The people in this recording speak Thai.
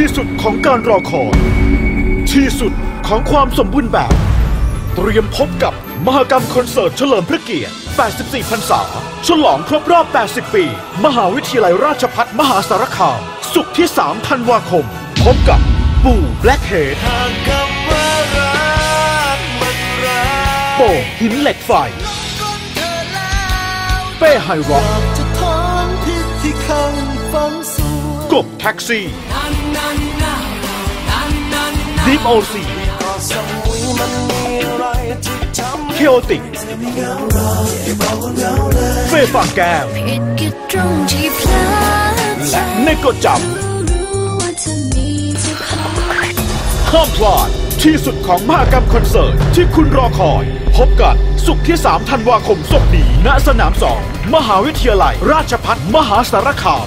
ที่สุดของการรอคอยที่สุดของความสมบูรณ์แบบ เตรียมพบกับมหกรรมคอนเสิร์ตเฉลิมพระเกียรติ 84 พรรษา ฉลองครบรอบ 80 ปี มหาวิทยาลัยราชภัฏมหาสารคาม สุขที่ 3 ธันวาคม พบกับปู่แบล็คเฮดหากคำว่ารักมันรักโป่งหินเหล็กไฟเธอแล้วเป้ไฮร็อกจะทอนพิษที่ข้างฝังสวงกบแท็กซี่ ดีฟโอซีก็สมุยมันมีอะไรที่ทำเคโอติกเฟฟังแก้วผิดก็ตรงที่พลาดใจและเนโกจำรู้ว่าเธอมีสักคนห้ามพลาดที่สุดของมหากรรมคอนเสิร์ตที่คุณรอคอย พบกันสุขที่ 3 ธันวาคมศกนี้ณสนามสอง มหาวิทยาลัย ราชพัฒมหาสารคาม